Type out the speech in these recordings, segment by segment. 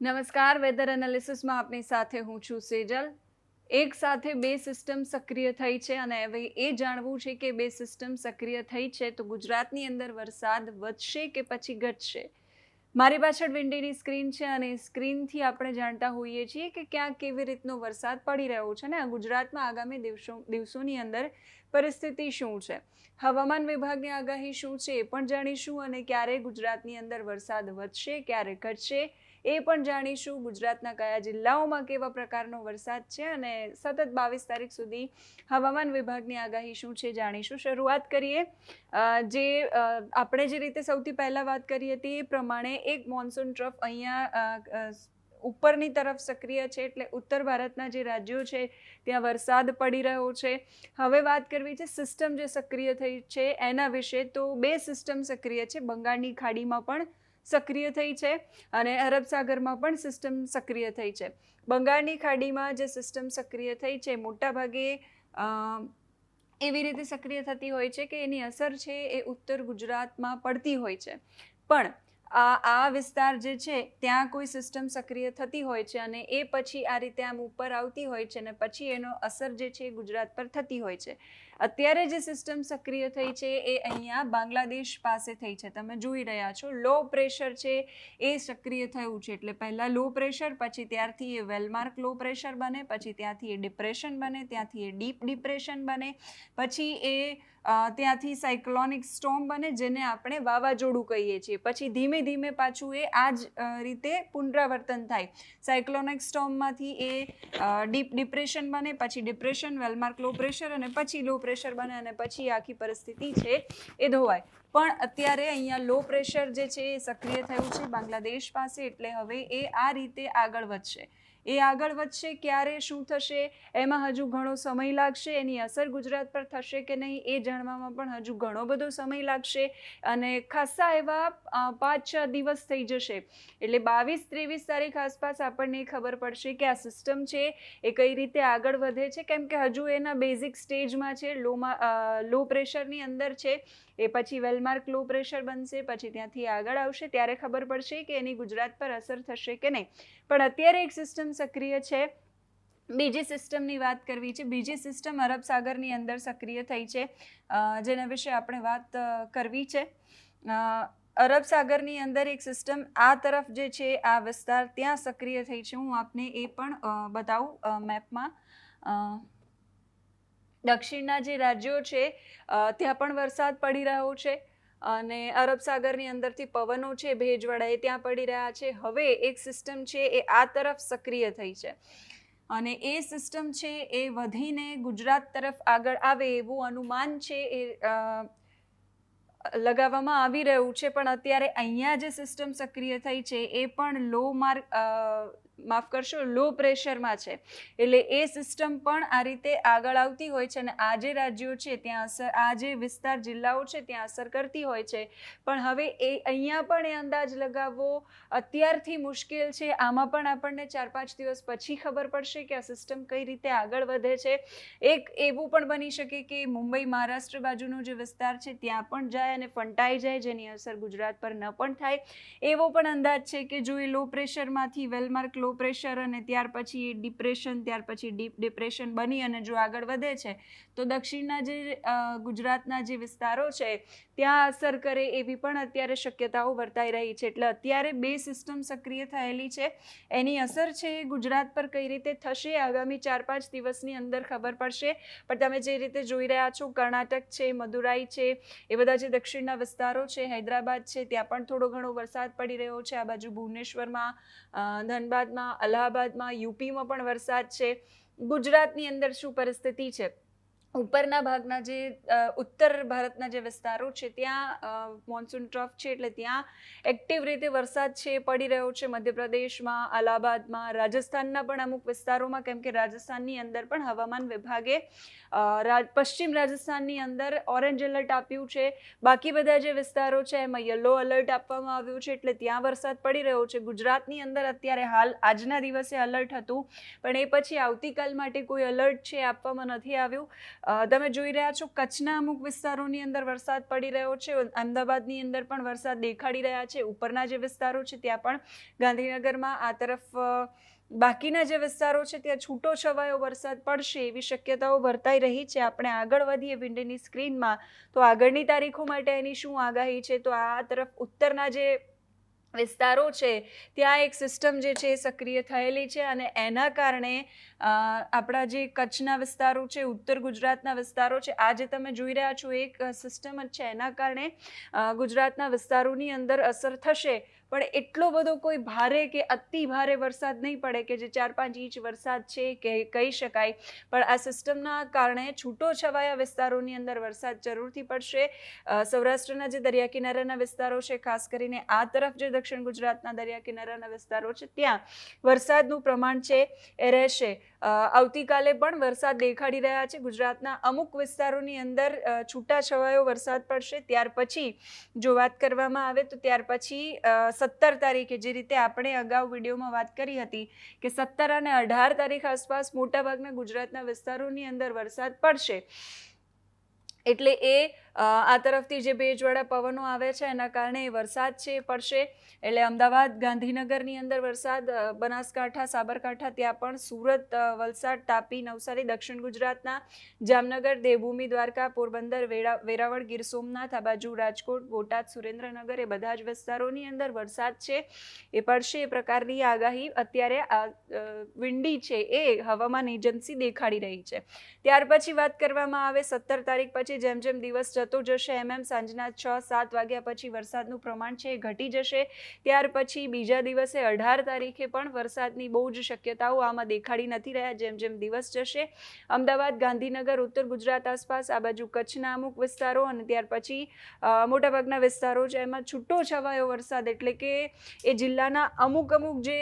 નમસ્કાર વેધર એનાલિસિસમાં આપની સાથે હું છું સેજલ. એક સાથે બે સિસ્ટમ સક્રિય થઈ છે અને હવે એ જાણવું છે કે બે સિસ્ટમ સક્રિય થઈ છે તો ગુજરાતની અંદર વરસાદ વધશે કે પછી ઘટશે? મારી પાછળ વિન્ડીની સ્ક્રીન છે અને સ્ક્રીનથી આપણે જાણતા હોઈએ છીએ કે ક્યાં કેવી રીતનો વરસાદ પડી રહ્યો છે ને ગુજરાતમાં આગામી દિવસો, દિવસોની અંદર પરિસ્થિતિ શું છે? હવામાન વિભાગની આગાહી શું છે એ પણ જાણીશું અને ક્યારે ગુજરાતની અંદર વરસાદ વધશે, ક્યારે ઘટશે એ પણ જાણીશું. ગુજરાતના કયા જિલ્લાઓમાં કેવા પ્રકારનો વરસાદ છે અને સતત બાવીસ તારીખ સુધી હવામાન વિભાગની આગાહી શું છે જાણીશું. શરૂઆત કરીએ જે આપણે જે રીતે સૌથી પહેલાં વાત કરી હતી એ પ્રમાણે એક મોન્સૂન ટ્રફ અહીંયા ઉપરની તરફ સક્રિય છે એટલે ઉત્તર ભારતના જે રાજ્યો છે, ત્યાં વરસાદ પડી રહ્યો છે. હવે વાત કરવી છે સિસ્ટમ જે સક્રિય થઈ છે એના વિશે, તો બે સિસ્ટમ સક્રિય છે. બંગાળની ખાડીમાં પણ સક્રિય થઈ છે અને અરબ સાગરમાં પણ સિસ્ટમ સક્રિય થઈ છે. બંગાળની ખાડીમાં જે સિસ્ટમ સક્રિય થઈ છે, મોટાભાગે એવી રીતે સક્રિય થતી હોય છે કે એની અસર છે એ ઉત્તર ગુજરાતમાં પડતી હોય છે. પણ આ આ વિસ્તાર જે છે, ત્યાં કોઈ સિસ્ટમ સક્રિય થતી હોય છે અને એ પછી આ રીતે આમ ઉપર આવતી હોય છે અને પછી એનો અસર જે છે ગુજરાત પર થતી હોય છે. અત્યારે જે સિસ્ટમ સક્રિય થઈ છે એ અહીંયા બાંગ્લાદેશ પાસે થઈ છે. તમે જોઈ રહ્યા છો લો પ્રેશર છે એ સક્રિય થયું છે. એટલે પહેલાં લો પ્રેશર પછી ત્યારથી એ વેલમાર્ક લો પ્રેશર બને, પછી ત્યાંથી એ ડિપ્રેશન બને, ત્યાંથી એ ડીપ ડિપ્રેશન બને, પછી એ ત્યાંથી સાયક્લોનિક સ્ટોમ બને જેને આપણે વાવાઝોડું કહીએ છીએ. પછી ધીમે ધીમે પાછું એ આ જ રીતે પુનરાવર્તન થાય. સાયક્લોનિક સ્ટોમમાંથી એ ડીપ ડિપ્રેશન બને, પછી ડિપ્રેશન, વેલમાર્ક, લો પ્રેશર અને પછી લો પ્રેશર બને અને પછી આખી પરિસ્થિતિ છે એ ધોવાય. પણ અત્યારે અહીંયા લો પ્રેશર જે છે એ સક્રિય થયું છે બાંગ્લાદેશ પાસે, એટલે હવે એ આ રીતે આગળ વધશે. એ આગળ વધશે, ક્યારે, શું થશે, એમાં હજુ ઘણો સમય લાગશે, એની અસર ગુજરાત પર થશે કે નહીં, એ જાણવામાં પણ હજુ ઘણો બધો સમય લાગશે અને ખાસ્સા એવા પાંચ છ દિવસ થઈ જશે. એટલે બાવીસ ત્રેવીસ તારીખ આસપાસ આપણને ખબર પડશે કે આ સિસ્ટમ છે એ કઈ રીતે આગળ વધે છે. કેમ કે હજુ એના બેઝિક સ્ટેજમાં છે, લોમાં લો પ્રેશરની અંદર છે, એ પછી વેલમાર્ક લો પ્રેશર બનશે, પછી ત્યાંથી આગળ આવશે. ત્યારે ખબર પડશે કે એની ગુજરાત પર અસર થશે કે નહીં. પણ અત્યારે એક સિસ્ટમ સક્રિય છે. બીજી સિસ્ટમની વાત કરવી છે. બીજી સિસ્ટમ અરબ સાગરની અંદર સક્રિય થઈ છે. જેના વિશે આપણે વાત કરવી છે. અરબ સાગરની અંદર એક સિસ્ટમ આ તરફ જે છે, આ વિસ્તાર ત્યાં સક્રિય થઈ છે. હું આપને એ પણ બતાવું મેપમાં દક્ષિણના જે રાજ્યો છે ત્યાં પણ વરસાદ પડી રહ્યો છે. અને અરબ સાગરની અંદરથી પવનો છે, ભેજવાળા એ ત્યાં પડી રહ્યા છે. હવે એક સિસ્ટમ છે, એ આ તરફ સક્રિય થઈ છે. અને એ સિસ્ટમ છે, એ વધીને ગુજરાત તરફ આગળ આવે એવું અનુમાન છે, એ લગાવવામાં આવી રહ્યું છે. પણ અત્યારે અહીંયા જે સિસ્ટમ સક્રિય થઈ છે, એ પણ લો માર્ક માફ કરશો લો પ્રેશરમાં છે. એટલે એ સિસ્ટમ પણ આ રીતે આગળ આવતી હોય છે અને આ જે રાજ્યો છે, ત્યાં અસર, આ જે વિસ્તાર, જિલ્લાઓ છે, ત્યાં અસર કરતી હોય છે. પણ હવે એ અહીંયા પણ એ અંદાજ લગાવવો અત્યારથી મુશ્કેલ છે. આમાં પણ આપણને ચાર પાંચ દિવસ પછી ખબર પડશે કે આ સિસ્ટમ કઈ રીતે આગળ વધે છે. એક એવું પણ બની શકે કે મુંબઈ, મહારાષ્ટ્ર બાજુનો જે વિસ્તાર છે, ત્યાં પણ જાય અને ફંટાઈ જાય, જેની અસર ગુજરાત પર ન પણ થાય. એવો પણ અંદાજ છે કે જો એ લો પ્રેશરમાંથી વેલમાર્ક લો પ્રેશર અને ત્યાર પછી ડિપ્રેશન ત્યાર પછી ડીપ ડિપ્રેશન બની અને જો આગળ વધે છે તો દક્ષિણના જે ગુજરાતના જે વિસ્તારો છે ત્યાં અસર કરે એવી પણ અત્યારે શક્યતાઓ વર્તાઈ રહી છે. એટલે અત્યારે બે સિસ્ટમ સક્રિય થયેલી છે. એની અસર છે એ ગુજરાત પર કઈ રીતે થશે આગામી ચાર પાંચ દિવસની અંદર ખબર પડશે. પણ તમે જે રીતે જોઈ રહ્યા છો કર્ણાટક છે મદુરાઈ છે એ બધા જે દક્ષિણના વિસ્તારો છે હૈદરાબાદ છે ત્યાં પણ થોડો ઘણો વરસાદ પડી રહ્યો છે. આ બાજુ ભુવનેશ્વરમાં અ, ધનબાદમાં અલ્હાબાદમાં યુપીમાં પણ વરસાદ છે. ગુજરાતની અંદર શું પરિસ્થિતિ છે? ઉપરના ભાગના જે ઉત્તર ભારતના જે વિસ્તારો છે, ત્યાં મોન્સૂન ટ્રફ છે, એટલે ત્યાં એક્ટિવ રીતે વરસાદ છે, પડી રહ્યો છે, મધ્યપ્રદેશમાં, અલ્હાબાદમાં, રાજસ્થાનના પણ અમુક વિસ્તારોમાં, કેમ કે રાજસ્થાનની અંદર પણ હવામાન વિભાગે પશ્ચિમ રાજસ્થાનની અંદર ઓરેન્જ એલર્ટ આપ્યું છે. બાકી બધા જે વિસ્તારો છે, એમાં યલો એલર્ટ આપવામાં આવ્યું છે, એટલે ત્યાં વરસાદ પડી રહ્યો છે. ગુજરાતની અંદર અત્યારે હાલ આજના દિવસે અલર્ટ હતું, પણ એ પછી આવતીકાલ માટે કોઈ અલર્ટ છે, આપવામાં નથી આવ્યું. તમે જોઈ રહ્યા છો કચ્છના અમુક વિસ્તારોની અંદર વરસાદ પડી રહ્યો છે. અમદાવાદની અંદર પણ વરસાદ દેખાડી રહ્યા છે. ઉપરના જે વિસ્તારો છે, ત્યાં પણ ગાંધીનગરમાં આ તરફ બાકીના જે વિસ્તારો છે, ત્યાં છૂટો છવાયો વરસાદ પડશે એવી શક્યતાઓ વર્તાઈ રહી છે. આપણે આગળ વધીએ વિન્ડોની સ્ક્રીનમાં. તો આગળની તારીખો માટે એની શું આગાહી છે? તો આ તરફ ઉત્તરના જે વિસ્તારો છે, ત્યાં એક સિસ્ટમ જે છે એ સક્રિય થયેલી છે અને એના કારણે આપણા જે કચ્છના વિસ્તારો છે, ઉત્તર ગુજરાતના વિસ્તારો છે, આ જે તમે જોઈ રહ્યા છો એક સિસ્ટમ જ છે, એના કારણે ગુજરાતના વિસ્તારોની અંદર અસર થશે. પણ એટલો બધો કોઈ ભારે કે અતિ ભારે વરસાદ નહીં પડે કે જે ચાર પાંચ ઇંચ વરસાદ છે કે કહી શકાય. પણ આ સિસ્ટમના કારણે છૂટો છવાયા વિસ્તારોની અંદર વરસાદ જરૂરથી પડશે. સૌરાષ્ટ્રના જે દરિયા કિનારાના વિસ્તારો છે, ખાસ કરીને આ તરફ જે દક્ષિણ ગુજરાતના દરિયા કિનારાના વિસ્તારો છે, ત્યાં વરસાદનું પ્રમાણ છે એ રહેશે. આવતીકાલે પણ વરસાદ દેખાડી રહ્યા છે. ગુજરાતના અમુક વિસ્તારોની અંદર છૂટાછવાયો છૂટા છવાયો વરસાદ પડશે. ત્યાર પછી જો વાત કરવામાં આવે તો ત્યાર પછી સત્તર તારીખે જે રીતે આપણે અગાઉ વિડીયોમાં વાત કરી હતી કે સત્તર અને અઢાર તારીખ આસપાસ મોટાભાગના ગુજરાતના વિસ્તારોની અંદર વરસાદ પડશે. એટલે એ આ તરફથી જે ભેજવાળા પવનો આવે છે, એના કારણે વરસાદ છે, પડશે. એટલે અમદાવાદ, ગાંધીનગરની અંદર વરસાદ બનાસકાંઠા, સાબરકાંઠા, ત્યાં પણ સુરત વલસાડ, તાપી, નવસારી, દક્ષિણ ગુજરાતના જામનગર, દેવભૂમિ, દ્વારકા, પોરબંદર વેરા વેરાવળ, ગીર સોમનાથ, આ બાજુ રાજકોટ, બોટાદ, સુરેન્દ્રનગર, એ બધા જ વિસ્તારોની અંદર વરસાદ છે. એ પડશે એ પ્રકારની આગાહી અત્યારે આ વિંડી છે એ હવામાન એજન્સી દેખાડી રહી છે. ત્યાર પછી વાત કરવામાં આવે, સત્તર તારીખ પછી જેમ જેમ દિવસ જશે. એમ એમ સાંજના છ, સાત વાગ્યા પછી વરસાદનું પ્રમાણ છે એ ઘટી જશે. ત્યાર પછી બીજા દિવસે અઢાર તારીખે પણ વરસાદની બહુ જ શક્યતાઓ આમાં દેખાડી નથી રહ્યા. જેમ જેમ દિવસ જશે, અમદાવાદ, ગાંધીનગર, ઉત્તર ગુજરાત આસપાસ, આ બાજુ કચ્છના અમુક વિસ્તારો અને ત્યાર પછી મોટાભાગના વિસ્તારો છે એમાં છૂટો છવાયો વરસાદ. એટલે કે એ જિલ્લાના અમુક અમુક જે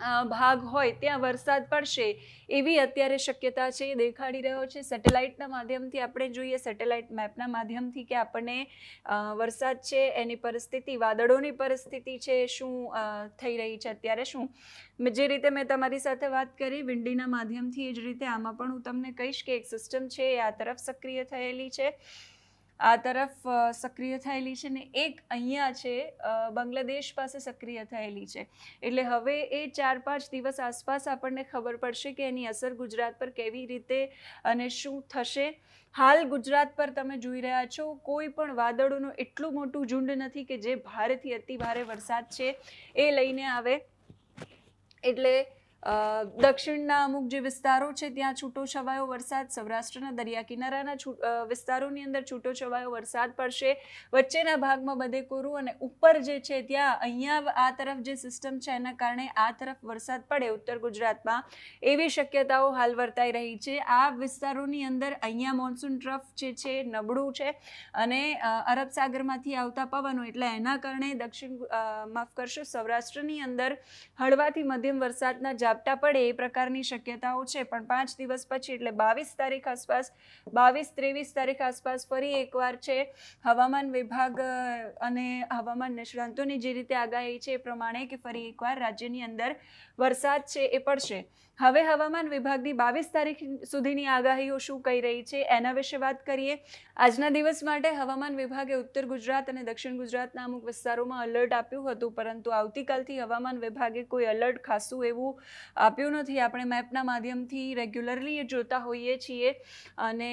ભાગ હોય, ત્યાં વરસાદ પડશે, એવી અત્યારે શક્યતા છે, એ દેખાડી રહ્યો છે. સેટેલાઇટના માધ્યમથી આપણે જોઈએ, સેટેલાઇટ મેપના માધ્યમથી કે આપણને વરસાદ છે, એની પરિસ્થિતિ, વાદળોની પરિસ્થિતિ છે, શું થઈ રહી છે, અત્યારે શું? જે રીતે મેં તમારી સાથે વાત કરી, વિંડીના માધ્યમથી એ જ રીતે આમાં પણ હું તમને કહીશ કે એક સિસ્ટમ છે, એ આ તરફ સક્રિય થયેલી છે. આ તરફ સક્રિય થયેલી છે ને એક અહીંયા છે બાંગ્લાદેશ પાસે સક્રિય થયેલી છે. એટલે હવે એ ચાર પાંચ દિવસ આસપાસ આપણને ખબર પડશે કે એની અસર ગુજરાત પર કેવી રીતે અને શું થશે. હાલ ગુજરાત પર તમે જોઈ રહ્યા છો, કોઈ પણ વાદળોનું એટલું મોટું ઝુંડ નથી કે જે ભારેથી અતિ ભારે વરસાદ છે, એ લઈને આવે. એટલે દક્ષિણના અમુક જે વિસ્તારો છે, ત્યાં છૂટો છવાયો વરસાદ, સૌરાષ્ટ્રના દરિયા કિનારાના વિસ્તારોની અંદર છૂટો છવાયો વરસાદ પડશે. વચ્ચેના ભાગમાં બધે કોરું અને ઉપર જે છે, ત્યાં અહીંયા આ તરફ જે સિસ્ટમ છે, એના કારણે આ તરફ વરસાદ પડે ઉત્તર ગુજરાતમાં. એવી શક્યતાઓ હાલ વર્તાઈ રહી છે. આ વિસ્તારોની અંદર અહીંયા મોન્સૂન ટ્રફ જે છે, નબળું છે અને અરબ સાગરમાંથી આવતા પવનો, એટલે એના કારણે દક્ષિણ માફ કરશો, સૌરાષ્ટ્રની અંદર હળવાથી મધ્યમ વરસાદના ઝાપટા પડે એ પ્રકારની શક્યતાઓ છે. પણ પાંચ દિવસ પછી, એટલે બાવીસ તારીખ આસપાસ, બાવીસ ત્રેવીસ તારીખ આસપાસ ફરી એકવાર છે, હવામાન વિભાગ અને હવામાન નિષ્ણાંતોની જે રીતે આગાહી છે એ પ્રમાણે કે ફરી એકવાર રાજ્યની અંદર વરસાદ છે એ પડશે. હવે હવામાન વિભાગની બાવીસ તારીખ સુધીની આગાહીઓ શું કહી રહી છે એના વિશે વાત કરીએ. આજના દિવસ માટે હવામાન વિભાગે ઉત્તર ગુજરાત અને દક્ષિણ ગુજરાતના અમુક વિસ્તારોમાં અલર્ટ આપ્યું હતું, પરંતુ આવતીકાલથી હવામાન વિભાગે કોઈ અલર્ટ ખાસું એવું આપ્યું નથી. આપણે મેપના માધ્યમથી રેગ્યુલરલી એ જોતા હોઈએ છીએ અને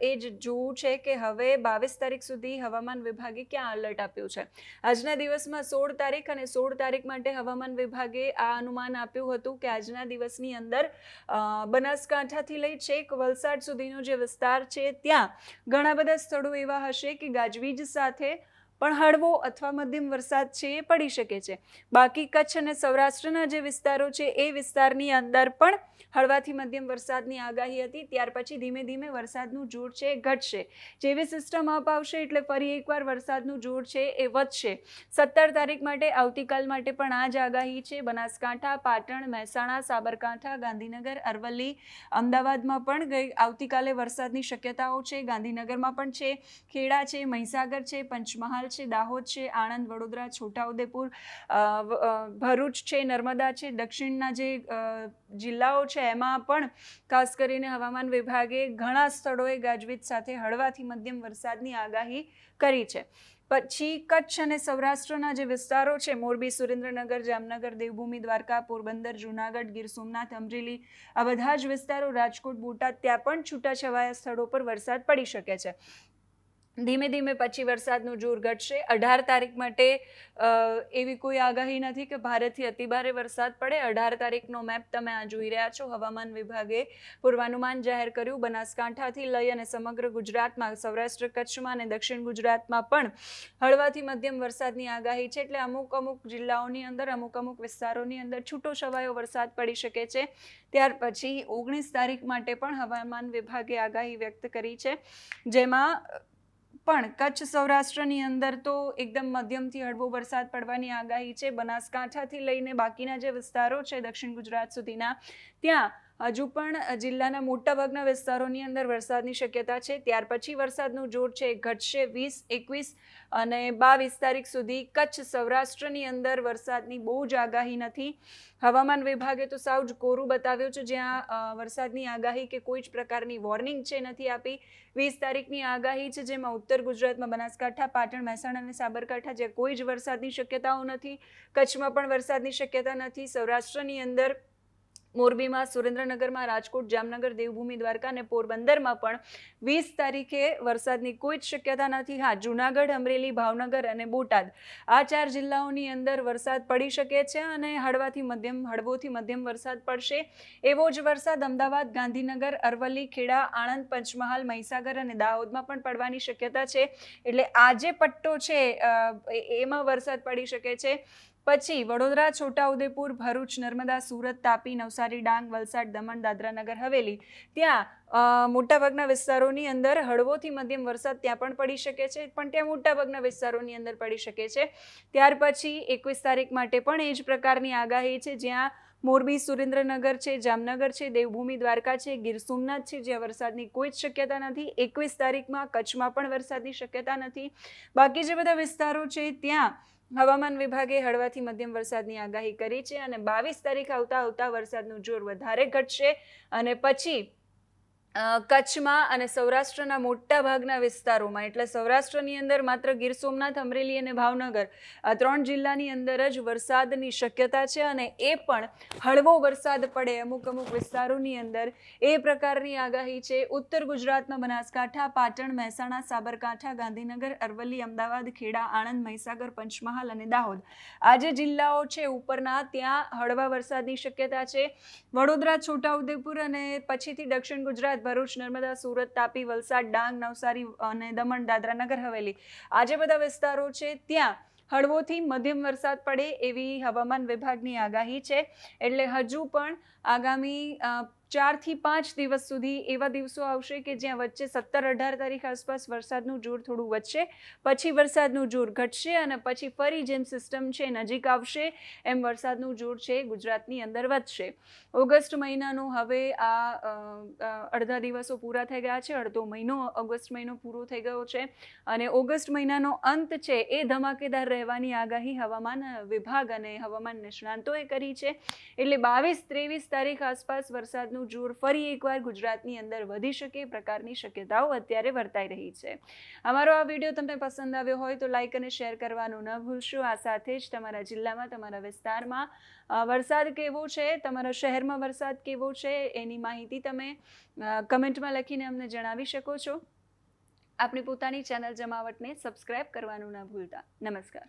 એ જ જોવું છે કે હવે બાવીસ તારીખ સુધી હવામાન વિભાગે ક્યાં અલર્ટ આપ્યું છે. આજના દિવસમાં સોળ તારીખ અને સોળ તારીખ માટે હવામાન વિભાગે આ અનુમાન આપ્યું હતું કે આજના દિવસની અંદર બનાસકાંઠાથી લઈ છેક વલસાડ સુધીનો જે વિસ્તાર છે, ત્યાં ઘણા બધા સ્થળો એવા હશે કે ગાજવીજ સાથે પણ હળવો અથવા મધ્યમ વરસાદ છે એ પડી શકે છે. બાકી કચ્છ અને સૌરાષ્ટ્રના જે વિસ્તારો છે એ વિસ્તારની અંદર પણ હળવાથી મધ્યમ વરસાદની આગાહી હતી. ત્યાર પછી ધીમે ધીમે વરસાદનું જોર છે એ ઘટશે. જેવી સિસ્ટમ અપ આવશે એટલે ફરી એકવાર વરસાદનું જોર છે એ વધશે. સત્તર તારીખ માટે આવતીકાલ માટે પણ આ જ આગાહી છે. બનાસકાંઠા, પાટણ, મહેસાણા, સાબરકાંઠા, ગાંધીનગર, અરવલ્લી, અમદાવાદમાં પણ ગઈ આવતીકાલે વરસાદની શક્યતાઓ છે. ગાંધીનગરમાં પણ છે. ખેડા છે, મહીસાગર છે, પંચમહાલ પંચમહાલ છે, દાહોદ છે, આણંદ, વડોદરા, છોટાઉદેપુર ભરૂચ છે, નર્મદા છે, દક્ષિણના જે જિલ્લાઓ છે, એમાં પણ ખાસ કરીને હવામાન વિભાગે ઘણા સ્થળોએ ગાજવીજ સાથે હળવાથી મધ્યમ વરસાદની આગાહી કરી છે. પછી કચ્છ અને સૌરાષ્ટ્રના જે વિસ્તારો છે, મોરબી, સુરેન્દ્રનગર, જામનગર, દેવભૂમિ, દ્વારકા, પોરબંદર, જૂનાગઢ, ગીર સોમનાથ, અમરેલી, આ બધા જ વિસ્તારો રાજકોટ, બોટાદ, ત્યાં પણ છૂટાછવાયા સ્થળો પર વરસાદ પડી શકે છે. ધીમે ધીમે પછી વરસાદનું જોર ઘટશે. અઢાર તારીખ માટે એવી કોઈ આગાહી નથી કે ભારતથી અતિભારે વરસાદ પડે. અઢાર તારીખનો મેપ તમે આ જોઈ રહ્યા છો. હવામાન વિભાગે પૂર્વાનુમાન જાહેર કર્યું. બનાસકાંઠાથી લઈ અને સમગ્ર ગુજરાતમાં, સૌરાષ્ટ્ર કચ્છમાં અને દક્ષિણ ગુજરાતમાં પણ હળવાથી મધ્યમ વરસાદની આગાહી છે. એટલે અમુક અમુક જિલ્લાઓની અંદર, અમુક અમુક વિસ્તારોની અંદર છૂટો છવાયો વરસાદ પડી શકે છે. ત્યાર પછી ઓગણીસ તારીખ માટે પણ હવામાન વિભાગે આગાહી વ્યક્ત કરી છે. જેમાં પણ કચ્છ સૌરાષ્ટ્રની અંદર તો એકદમ મધ્યમથી હળવો વરસાદ પડવાની આગાહી છે. બનાસકાંઠાથી લઈને બાકીના જે વિસ્તારો છે દક્ષિણ ગુજરાત સુધીના, ત્યાં હજુ પણ જિલ્લાના મોટાભાગના વિસ્તારોની અંદર વરસાદની શક્યતા છે. ત્યાર પછી વરસાદનું જોર છે, ઘટશે વીસ, એકવીસ અને બાવીસ તારીખ સુધી કચ્છ, સૌરાષ્ટ્રની અંદર વરસાદની બહુ જ આગાહી નથી. હવામાન વિભાગે તો સાવ જ કોરું બતાવ્યું છે, જ્યાં વરસાદની આગાહી કે કોઈ જ પ્રકારની વોર્નિંગ છે નથી આપી. વીસ તારીખની આગાહી છે, જેમાં ઉત્તર ગુજરાતમાં બનાસકાંઠા, પાટણ, મહેસાણા અને સાબરકાંઠા જ્યાં કોઈ જ વરસાદની શક્યતાઓ નથી. કચ્છમાં પણ વરસાદની શક્યતા નથી. સૌરાષ્ટ્રની અંદર મોરબીમાં સુરેન્દ્રનગરમાં રાજકોટ, જામનગર, દેવભૂમિ, દ્વારકા અને પોરબંદરમાં પણ વીસ તારીખે વરસાદની કોઈ જ શક્યતા નથી. હા, જુનાગઢ, અમરેલી, ભાવનગર અને બોટાદ આ ચાર જિલ્લાઓની અંદર વરસાદ પડી શકે છે અને હળવાથી મધ્યમ, હળવોથી મધ્યમ વરસાદ પડશે. એવો જ વરસાદ અમદાવાદ, ગાંધીનગર, અરવલ્લી, ખેડા, આણંદ, પંચમહાલ, મહીસાગર અને દાહોદમાં પણ પડવાની શક્યતા છે. એટલે આ જે પટ્ટો છે એમાં વરસાદ પડી શકે છે. પછી વડોદરા, છોટાઉદેપુર, ભરૂચ, નર્મદા, સુરત, તાપી, નવસારી, ડાંગ, વલસાડ, દમણ દાદરાનગર હવેલી. ત્યાં મોટાભાગના વિસ્તારોની અંદર હળવોથી મધ્યમ વરસાદ ત્યાં પણ પડી શકે છે, પણ ત્યાં મોટાભાગના વિસ્તારોની અંદર પડી શકે છે. ત્યાર પછી એકવીસ તારીખ માટે પણ એ જ પ્રકારની આગાહી છે. જ્યાં મોરબી, સુરેન્દ્રનગર છે, જામનગર છે, દેવભૂમિ, દ્વારકા છે, ગીર સોમનાથ છે, જ્યાં વરસાદની કોઈ જ શક્યતા નથી. એકવીસ તારીખમાં કચ્છમાં પણ વરસાદની શક્યતા નથી. બાકી જે બધા વિસ્તારો છે, ત્યાં હવામાન વિભાગે હળવાથી મધ્યમ વરસાદની આગાહી કરી છે અને બાવીસ તારીખ આવતા આવતા વરસાદનું જોર વધારે ઘટશે અને પછી કચ્છમાં અને સૌરાષ્ટ્રના મોટા ભાગના વિસ્તારોમાં, એટલે સૌરાષ્ટ્રની અંદર માત્ર ગીર સોમનાથ, અમરેલી અને ભાવનગર, આ ત્રણ જિલ્લાની અંદર જ વરસાદની શક્યતા છે અને એ પણ હળવો વરસાદ પડે અમુક અમુક વિસ્તારોની અંદર. એ પ્રકારની આગાહી છે ઉત્તર ગુજરાતમાં બનાસકાંઠા, પાટણ, મહેસાણા, સાબરકાંઠા, ગાંધીનગર, અરવલ્લી, અમદાવાદ, ખેડા, આણંદ, મહીસાગર, પંચમહાલ અને દાહોદ. આ જે જિલ્લાઓ છે ઉપરના, ત્યાં હળવા વરસાદની શક્યતા છે. વડોદરા, છોટાઉદેપુર અને પછીથી દક્ષિણ ગુજરાત ભરૂચ, નર્મદા, સુરત, તાપી, વલસાડ, ડાંગ, નવસારી અને દમણ, દાદરા નગર, હવેલી. આ જે બધા વિસ્તારો છે ત્યાં હળવોથી મધ્યમ વરસાદ પડે એવી હવામાન વિભાગની આગાહી છે. એટલે હજુ પણ આગામી ચારથી પાંચ દિવસ સુધી એવા દિવસો આવશે કે જ્યાં વચ્ચે સત્તર અઢાર તારીખ આસપાસ વરસાદનું જોર થોડું વધશે, પછી વરસાદનું જોર ઘટશે અને પછી ફરી જેમ સિસ્ટમ છે નજીક આવશે, એમ વરસાદનું જોર છે ગુજરાતની અંદર વધશે. ઓગસ્ટ મહિનાનો હવે આ અડધા દિવસો પૂરા થઈ ગયા છે, અડધો મહિનો ઓગસ્ટ મહિનો પૂરો થઈ ગયો છે અને ઓગસ્ટ મહિનાનો અંત છે એ ધમાકેદાર રહેવાની આગાહી હવામાન વિભાગ અને હવામાન નિષ્ણાંતોએ કરી છે. એટલે બાવીસ ત્રેવીસ તારીખ આસપાસ વરસાદનું જોર ફરી એકવાર ગુજરાતની અંદર વધી શકે એ પ્રકારની શક્યતાઓ અત્યારે વર્તાઈ રહી છે. અમારો આ વીડિયો તમને પસંદ આવ્યો હોય તો લાઇક અને શેર કરવાનું ન ભૂલશો. આ સાથે જ તમારા જિલ્લામાં, તમારા વિસ્તારમાં વરસાદ કેવો છે? તમારા શહેરમાં વરસાદ કેવો છે? એની માહિતી તમે કમેન્ટમાં લખીને અમને જણાવી શકો છો. આપણી પોતાની ચેનલ જમાવટને સબસ્ક્રાઇબ કરવાનું ન ભૂલતા. નમસ્કાર.